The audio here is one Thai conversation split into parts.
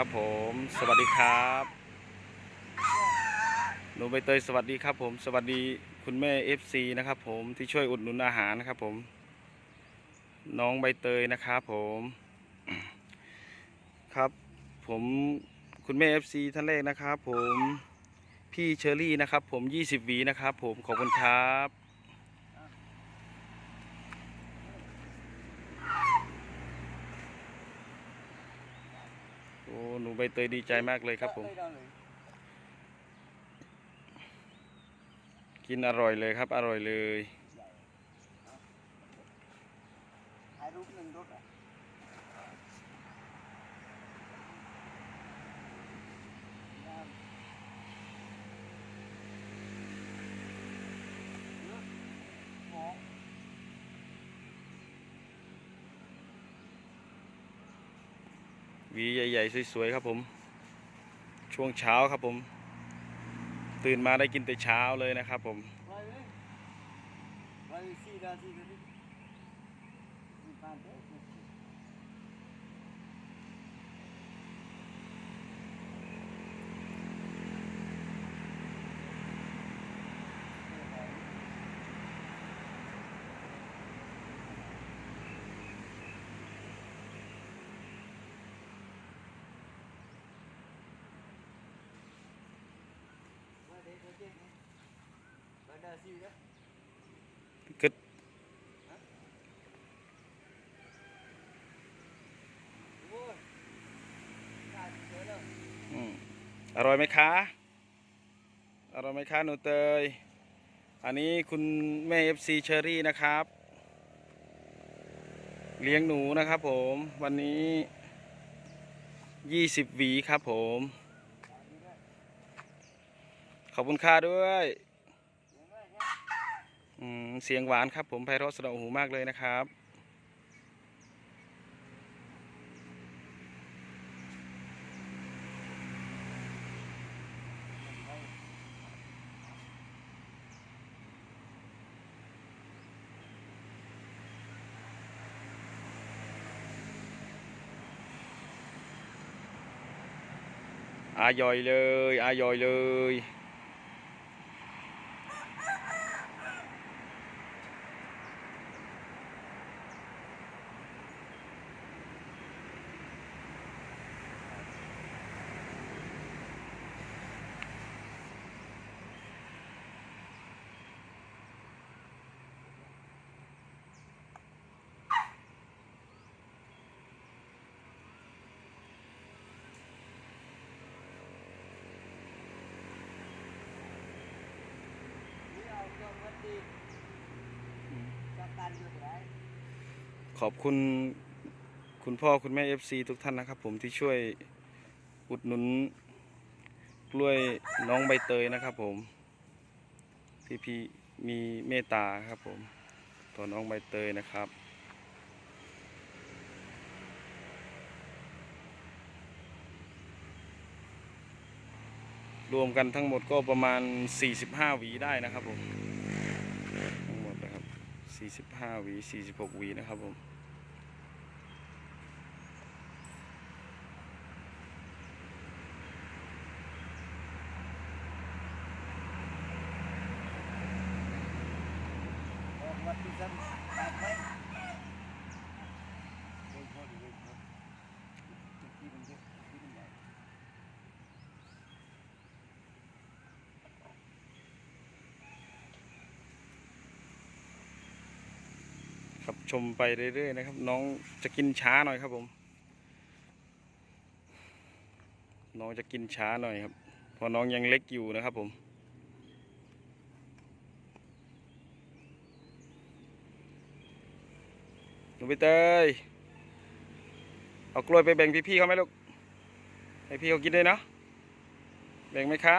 ครับผม สวัสดีครับหนูใบเตยสวัสดีครับ ผม สวัสดีคุณแม่ FC นะครับผมที่ช่วยอุดหนุนอาหารนะครับผม น้องใบเตยนะครับผม ครับผมคุณแม่ FC ท่านแรกนะครับผมพี่เชอรี่นะครับผม 20หวีนะครับผมขอบคุณครับ โอ้ หนูใบเตยดีใจมากเลยครับผม กินอร่อยเลยครับ อร่อยเลยถ่ายรูปหนึ่งรถอะ วีใหญ่ ๆ สวย ๆ ครับผม ช่วงเช้าครับผม ตื่นมาได้กินแต่เช้าเลยนะครับผมไปเลยไปสี่นาทีกันนี่ กึดอร่อยไหมคะ อร่อยไหมคะหนูเตย อันนี้คุณแม่ FC เชอรี่นะครับ เลี้ยงหนูนะครับผม วันนี้20หวีครับผม ขอบคุณค่าด้วย เสียงหวานครับผมไพเราะสะเดาหูมากเลยนะครับอายอยเลยอายอยเลย ขอบคุณคุณพ่อคุณแม่ FC ทุกท่านนะครับผมที่ช่วยอุดหนุนกล้วยน้องใบเตยนะครับผม ที่พี่มีเมตตาครับผม ตัวน้องใบเตยนะครับรวมกันทั้งหมดก็ประมาณ 45 หวีได้นะครับผม ทั้งหมดนะครับ 45หวี46หวีนะครับผม Còn mất đi dân. Bạc mấy. Đây, ชมไปเรื่อยๆนะครับ น้องจะกินช้าหน่อยครับผม น้องจะกินช้าหน่อยครับเพราะน้องยังเล็กอยู่นะครับผมหนูใบเตยเอากล้วยไปแบ่งพี่ๆเขาไหมลูกให้พี่เขากินด้วยเนาะแบ่งไหมคะ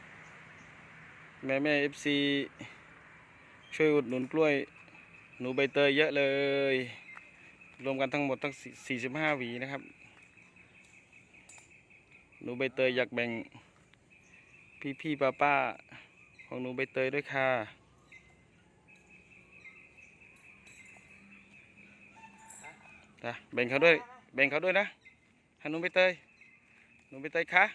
แม่แม่เอฟซีช่วยอุดหนุนกล้วย หนูใบเตยเยอะเลย รวมกันทั้งหมดทั้งสี่สิบห้าวีนะครับ หนูใบเตยอยากแบ่ง พี่พี่ป้าป้าของหนูใบเตยด้วยค่ะจ้ะแบ่งเขาด้วย แบ่งเขาด้วยนะให้หนูใบเตยหนูใบเตยคะ